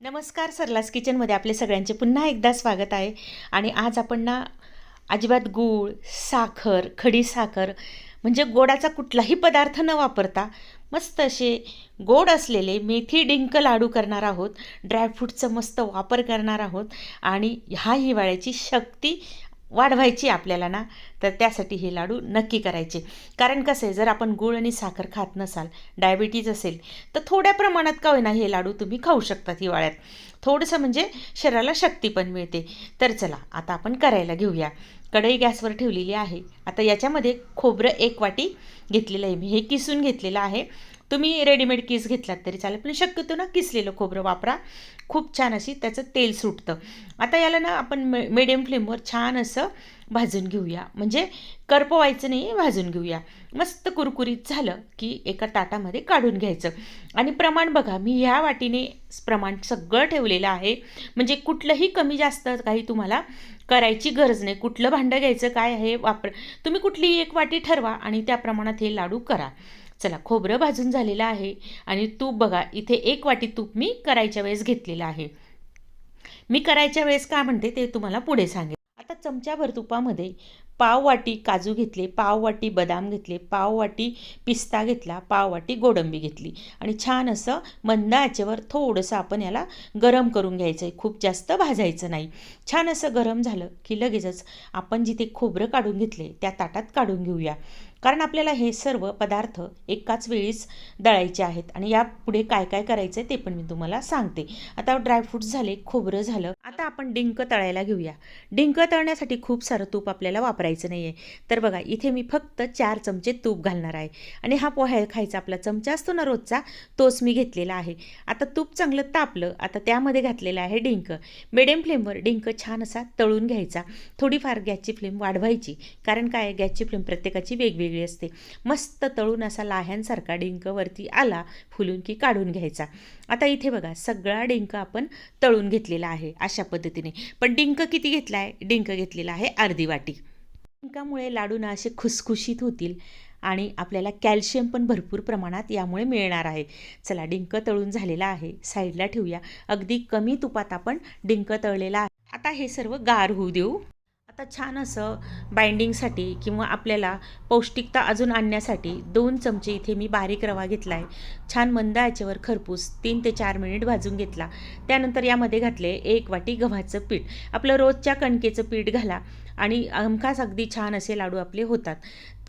नमस्कार सरलास किचनमध्ये आपले सगळ्यांचे पुन्हा एकदा स्वागत आहे. आणि आज आपण ना अजिबात गूळ साखर खडी साखर म्हणजे गोडाचा कुठलाही पदार्थ न वापरता मस्त असे गोड असलेले मेथी डिंक लाडू करणार आहोत. ड्रायफ्रूटचं मस्त वापर करणार आहोत. आणि ह्या हिवाळ्याची शक्ती वाढवायची आपल्याला ना तर त्यासाठी हे लाडू नक्की करायचे. कारण कसं आहे जर आपण गूळ आणि साखर खात नसाल डायबिटीज असेल तर थोड्या प्रमाणात का होईना हे लाडू तुम्ही खाऊ शकतात हिवाळ्यात. थोडंसं म्हणजे शरीराला शक्ती पण मिळते. तर चला आता आपण करायला घेऊया. कढई गॅसवर ठेवलेली आहे. आता याच्यामध्ये खोबरं एक वाटी घेतलेलं आहे. मी हे किसून घेतलेलं आहे. तुम्ही रेडीमेड किस घेतलात तरी चालेल. पण शक्यतो ना किसलेलं खोबरं वापरा. खूप छान अशी त्याचं तेल सुटतं. आता याला ना आपण मे मिडियम फ्लेमवर छान असं भाजून घेऊया. म्हणजे करपवायचं नाही भाजून घेऊया. मस्त कुरकुरीत झालं की एका ताटामध्ये काढून घ्यायचं. आणि प्रमाण बघा मी ह्या वाटीने प्रमाण सगळं ठेवलेलं आहे. म्हणजे कुठलंही कमी जास्त काही तुम्हाला करायची गरज नाही. कुठलं भांडं घ्यायचं काय आहे वापर तुम्ही कुठलीही एक वाटी ठरवा आणि त्या प्रमाणात हे लाडू करा. चला खोबरं भाजून झालेलं आहे. आणि तूप बघा इथे एक वाटी तूप मी करायच्या वेळेस घेतलेलं आहे. मी करायच्या वेळेस काय म्हणते ते तुम्हाला पुढे सांगेल आता चमच्याभर तुपामध्ये पाव वाटी काजू घेतले पाव वाटी बदाम घेतले पाव वाटी पिस्ता घेतला पाव वाटी गोडंबी घेतली. आणि छान असं मंद आचेवर थोडंसं आपण याला गरम करून घ्यायचं आहे खूप जास्त भाजायचं नाही. छान असं गरम झालं की लगेचच आपण जिथे खोबरं काढून घेतले त्या ताटात काढून घेऊया. कारण आपल्याला हे सर्व पदार्थ एकाच वेळीच दळायचे आहेत. आणि यापुढे काय काय करायचं आहे ते पण मी तुम्हाला सांगते. आता ड्रायफ्रूट्स झाले खोबरं झालं. आता आपण डिंक तळायला घेऊया. डिंक तळण्यासाठी खूप सारं तूप आपल्याला वापरायचं नाही आहे तर बघा इथे मी फक्त चार चमचे तूप घालणार आहे. आणि हा पोहा खायचा आपला चमचा असतो ना रोजचा तोच मी घेतलेला आहे. आता तूप चांगलं तापलं आता त्यामध्ये घातलेलं आहे डिंक. मिडियम फ्लेमवर डिंक छान असा तळून घ्यायचा. थोडीफार गॅसची फ्लेम वाढवायची. कारण काय गॅसची फ्लेम प्रत्येकाची वेगवेगळी वेगळी असते. मस्त तळून असा लाह्यांसारखा डिंक वरती आला फुलून की काढून घ्यायचा. आता इथे बघा सगळा डिंक आपण तळून घेतलेला आहे अशा पद्धतीने. पण डिंक किती घेतला आहे डिंक घेतलेला आहे अर्धी वाटी. डिंकामुळे लाडू असे खुसखुशीत होतील आणि आपल्याला कॅल्शियम पण भरपूर प्रमाणात यामुळे मिळणार आहे. चला डिंक तळून झालेला आहे. साईडला ठेवूया. अगदी कमी तुपात आपण डिंक तळलेला आहे. आता हे सर्व गार होऊ देऊ. आता छान असं बाइंडिंगसाठी किंवा आपल्याला पौष्टिकता अजून आणण्यासाठी दोन चमचे इथे मी बारीक रवा घेतला आहे छान मंद याच्यावर खरपूस तीन ते चार मिनिट भाजून घेतला. त्यानंतर यामध्ये घातले एक वाटी गव्हाचं पीठ. आपलं रोजच्या कणकेचं पीठ घाला आणि हमखास अगदी छान असे लाडू आपले होतात.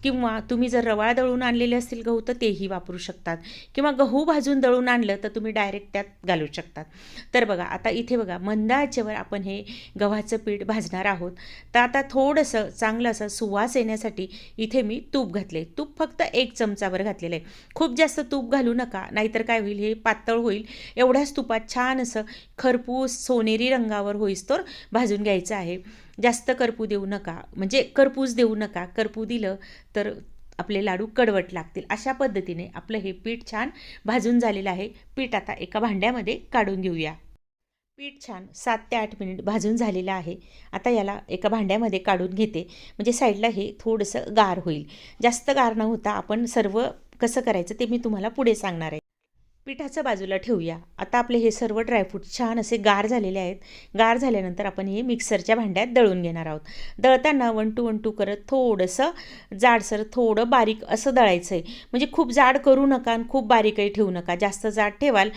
किंवा तुम्ही जर रवाळ दळून आणलेले असतील गहू तर तेही वापरू शकतात. किंवा गहू भाजून दळून आणलं तर तुम्ही डायरेक्ट त्यात घालू शकतात. तर बघा आता इथे बघा मंद आचेवर आपण हे गव्हाचं पीठ भाजणार आहोत. तर आता थोडंसं चांगलं असं सुवास येण्यासाठी इथे मी तूप घातले तूप फक्त एक चमचावर घातलेलं आहे. खूप जास्त तूप घालू नका नाहीतर काय होईल हे पातळ होईल. एवढ्याच तुपात छान असं खरपूस सोनेरी रंगावर होईस तर भाजून घ्यायचं आहे. जास्त करपू देऊ नका. म्हणजे करपूस देऊ नका. करपू दिलं तर आपले लाडू कडवट लागतील. अशा पद्धतीने आपलं हे पीठ छान भाजून झालेलं आहे. पीठ आता एका भांड्यामध्ये काढून घेऊया. पीठ छान सात ते आठ मिनिट भाजून झालेलं आहे. आता याला एका भांड्यामध्ये काढून घेते. म्हणजे साईडला हे थोडंसं गार होईल. जास्त गार न होता आपण सर्व कसं करायचं ते मी तुम्हाला पुढे सांगणार आहे. पिठाचं बाजूला ठेवूया. आता आपले हे सर्व ड्रायफ्रूट छान असे गार झालेले आहेत. गार झाल्यानंतर आपण हे मिक्सरच्या भांड्यात दळून घेणार आहोत. दळताना वन टू वन टू करत थोडंसं जाडसर थोडं बारीक असं दळायचं आहे म्हणजे खूप जाड करू नका आणि खूप बारीकही ठेवू नका. जास्त जाड ठेवाल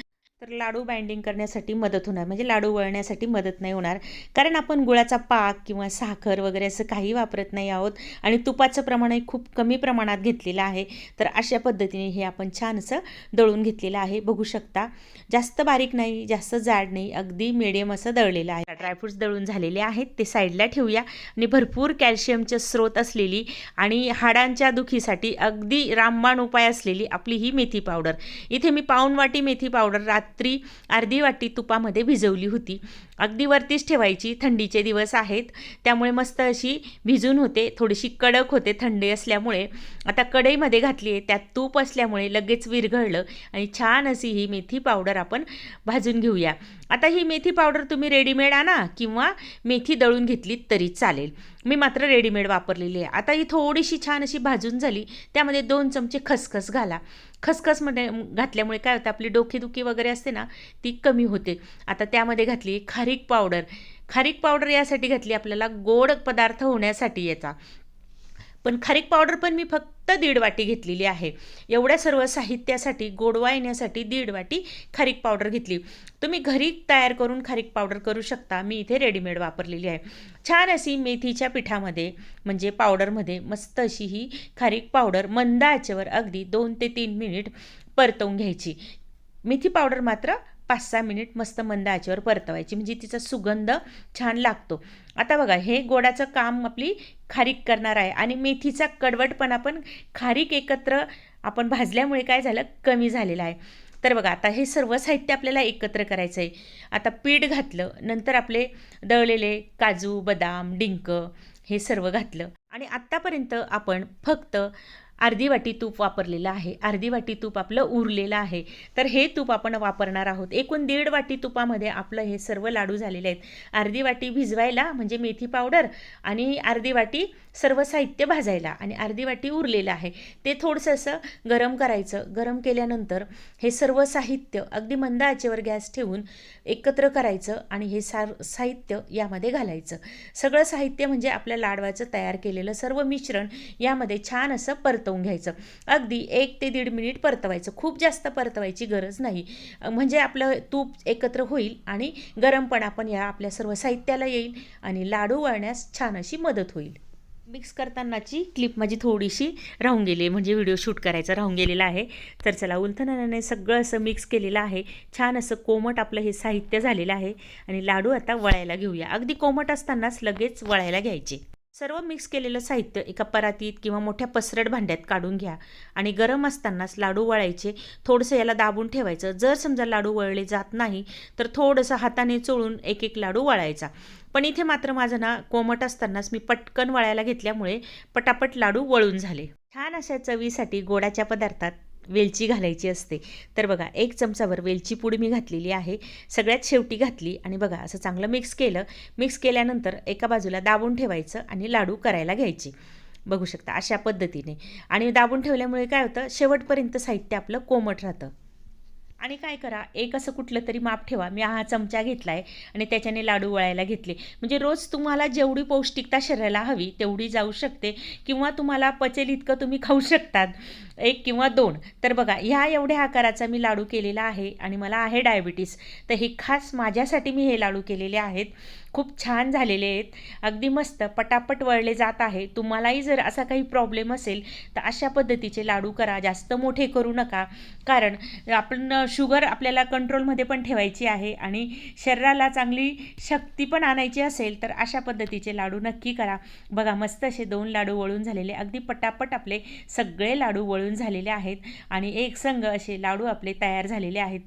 तर लाडू बाइंडिंग करण्यासाठी मदत होणार. म्हणजे लाडू वळण्यासाठी मदत नाही होणार. कारण आपण गुळाचा पाक किंवा साखर वगैरे असं काही वापरत नाही आहोत आणि तुपाचं प्रमाणही खूप कमी प्रमाणात घेतलेलं आहे. तर अशा पद्धतीने हे आपण छान असं दळून घेतलेलं आहे. बघू शकता जास्त बारीक नाही जास्त जाड नाही अगदी मिडियम असं दळलेलं आहे. ड्रायफ्रूट्स दळून झालेले आहेत. ते साईडला ठेवूया. आणि भरपूर कॅल्शियमचे स्रोत असलेली आणि हाडांच्या दुखीसाठी अगदी रामबाण उपाय असलेली आपली ही मेथी पावडर इथे मी पाऊण वाटी मेथी पावडर रात रात्री अर्धी वाटी तुपामध्ये भिजवली होती. अगदी वरतीच ठेवायची. थंडीचे दिवस आहेत. त्यामुळे मस्त अशी भिजून होते. थोडीशी कडक होते थंडी असल्यामुळे. आता कढईमध्ये घातली आहे. त्यात तूप असल्यामुळे लगेच विरघळलं. आणि छान अशी ही मेथी पावडर आपण भाजून घेऊया. आता ही मेथी पावडर तुम्ही रेडीमेड आणा किंवा मेथी दळून घेतलीत तरी चालेल. मी मात्र रेडीमेड वापरलेली आहे. आता ही थोडीशी छान अशी भाजून झाली. त्यामध्ये दोन चमचे खसखस घाला. खसखसमध्ये घातल्यामुळे काय होतं आपली डोकेदुखी वगैरे असते ना ती कमी होते. आता त्यामध्ये घातली खारीक पावडर. खारीक पावडर यासाठी घातली आपल्याला गोड पदार्थ होण्यासाठी याचा. पण खारीक पावडर पण मी फक्त दीड वाटी घेतलेली आहे. एवढ्या सर्व साहित्यासाठी गोडवा येण्यासाठी दीड वाटी खारीक पावडर घेतली. तुम्ही घरी तयार करून खारीक पावडर करू शकता. मी इथे रेडीमेड वापरलेली आहे. छान अशी मेथीच्या पिठामध्ये म्हणजे पावडरमध्ये मस्त अशी ही खारीक पावडर मंद आचेवर अगदी दोन ते तीन मिनिट परतवून घ्यायची. मेथी पावडर मात्र पाच सहा मिनिट मस्त मंद आचेवर परतवायची. म्हणजे तिचा सुगंध छान लागतो. आता बघा हे गोडाचं काम आपली खारीक करणार आहे. आणि मेथीचा कडवटपणा पण खारीक एकत्र आपण भाजल्यामुळे काय झालं? कमी झालेलं आहे. तर बघा आता हे सर्व साहित्य आपल्याला एकत्र करायचं आहे. आता पीठ घातलं नंतर आपले दळलेले काजू बदाम डिंक हे सर्व घातलं. आणि आत्तापर्यंत आपण फक्त अर्धी वाटी तूप वापरलेलं आहे. अर्धी वाटी तूप आपलं उरलेलं आहे. तर हे तूप आपण वापरणार आहोत. एकूण दीड वाटी तुपामध्ये आपलं हे सर्व लाडू झालेले आहेत. अर्धी वाटी भिजवायला म्हणजे मेथी पावडर आणि अर्धी वाटी सर्व साहित्य भाजायला आणि अर्धी वाटी उरलेलं आहे. ते थोडंसं असं गरम करायचं. गरम केल्यानंतर हे सर्व साहित्य अगदी मंद आचेवर गॅस ठेवून एकत्र करायचं आणि हे सार साहित्य यामध्ये घालायचं. सगळं साहित्य म्हणजे आपल्या लाडवाचं तयार केलेलं सर्व मिश्रण यामध्ये छान असं परत परतवून घ्यायचं. अगदी एक ते दीड मिनिट परतवायचं. खूप जास्त परतवायची गरज नाही. म्हणजे आपलं तूप एकत्र होईल आणि गरमपणा पण या आपल्या सर्व साहित्याला येईल आणि लाडू वळण्यास छान अशी मदत होईल. मिक्स करतानाची क्लिप माझी थोडीशी राहून गेली आहे म्हणजे व्हिडिओ शूट करायचा राहून गेलेला आहे. तर चला उलथनाने सगळं असं मिक्स केलेलं आहे. छान असं कोमट आपलं हे साहित्य झालेलं आहे. आणि लाडू आता वळायला घेऊया. अगदी कोमट असतानाच लगेच वळायला घ्यायचे. सर्व मिक्स केलेलं साहित्य एका परातीत किंवा मोठ्या पसरट भांड्यात काढून घ्या. आणि गरम असतानाच लाडू वळायचे थोडंसं याला दाबून ठेवायचं. जर समजा लाडू वळले जात नाही तर थोडंसं हाताने चोळून एक एक लाडू वळायचा. पण इथे मात्र माझं ना कोमट असतानाच मी पटकन वळायला घेतल्यामुळे पटापट लाडू वळून झाले. छान अशा चवीसाठी गोडाच्या पदार्थात वेलची घालायची असते. तर बघा एक चमचावर वेलची पूड मी घातलेली आहे. सगळ्यात शेवटी घातली आणि बघा असं चांगलं मिक्स केलं. मिक्स केल्यानंतर एका बाजूला दाबून ठेवायचं आणि लाडू करायला घ्यायची. बघू शकता अशा पद्धतीने. आणि दाबून ठेवल्यामुळे काय होतं? शेवटपर्यंत साहित्य आपलं कोमट राहतं. आणि काय करा? एक असं कुठलं तरी माप ठेवा. मी हा चमचा घेतला आहे आणि त्याच्याने लाडू वळायला घेतले. म्हणजे रोज तुम्हाला जेवढी पौष्टिकता शरीराला हवी तेवढी जाऊ शकते किंवा तुम्हाला पचेल इतकं तुम्ही खाऊ शकतात. एक किंवा दोन. तर बघा ह्या एवढ्या आकाराचा मी लाडू केलेला आहे आणि मला आहे डायबिटीस. तर हे खास माझ्यासाठी मी हे लाडू केलेले आहेत. खूप छान झालेले आहेत. अगदी मस्त पटापट वळले जात आहे. तुम्हालाही जर असा काही प्रॉब्लेम असेल तर अशा पद्धतीचे लाडू करा. जास्त मोठे करू नका. कारण आपण शुगर आपल्याला कंट्रोलमध्ये पण ठेवायची आहे आणि शरीराला चांगली शक्ती पण आणायची असेल तर अशा पद्धतीचे लाडू नक्की करा. बघा मस्त असे दोन लाडू वळून झालेले. अगदी पटापट आपले सगळे लाडू वळून झालेले आहेत आणि एक संघ असे लाडू आपले तयार झालेले आहेत.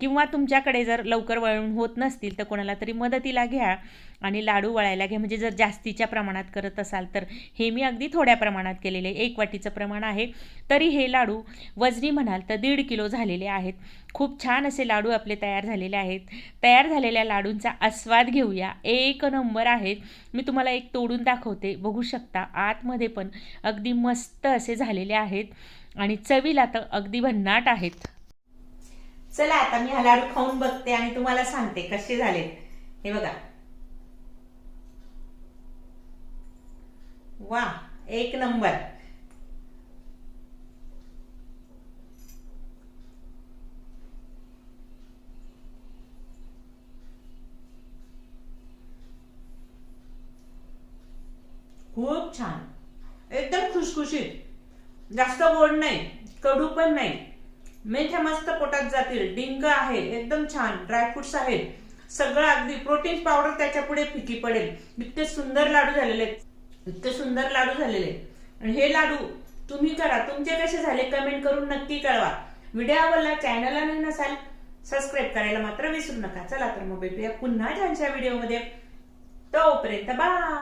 किंवा तुमच्याकडे जर लवकर वळून होत नसतील तर कोणाला तरी मदतीला घ्या आणि लाडू वळायला घ्या. म्हणजे जर जास्तीच्या प्रमाणात करत असाल तर हे मी अगदी थोड्या प्रमाणात केलेले एक वाटीचं प्रमाण आहे. तरी हे लाडू वजनी म्हणाल तर दीड किलो झालेले आहेत. खूप छान असे लाडू आपले तयार झालेले आहेत. तयार झालेल्या लाडूंचा आस्वाद घेऊया. एक नंबर आहेत. मी तुम्हाला एक तोडून दाखवते. बघू शकता आतमध्ये पण अगदी मस्त असे झालेले आहेत. आणि चवीला तर अगदी भन्नाट आहेत. चला आता मी हा लाडू खाऊन बघते आणि तुम्हाला सांगते कसे झाले. हे बघा. वा एक नंबर. खूप छान. एकदम खुशखुशीत. जास्त गोड नाही कडू पण नाही. मेथ्या मस्त पोटात जातील डिंग आहे एकदम छान ड्रायफ्रुट्स आहेत. सगळं अगदी प्रोटीन पावडर त्याच्या पुढे फिकी पडेल. इतके सुंदर लाडू झालेले आहेत. इतके सुंदर लाडू झालेले आणि हे लाडू तुम्ही करा. तुमचे कसे झाले कमेंट करून नक्की कळवा. व्हिडिओ आवडला चॅनलला नाही नसाल सबस्क्राईब करायला मात्र विसरू नका. चला तर मग भेटूया पुन्हा छानशा व्हिडिओमध्ये. तोपर्यंत बाय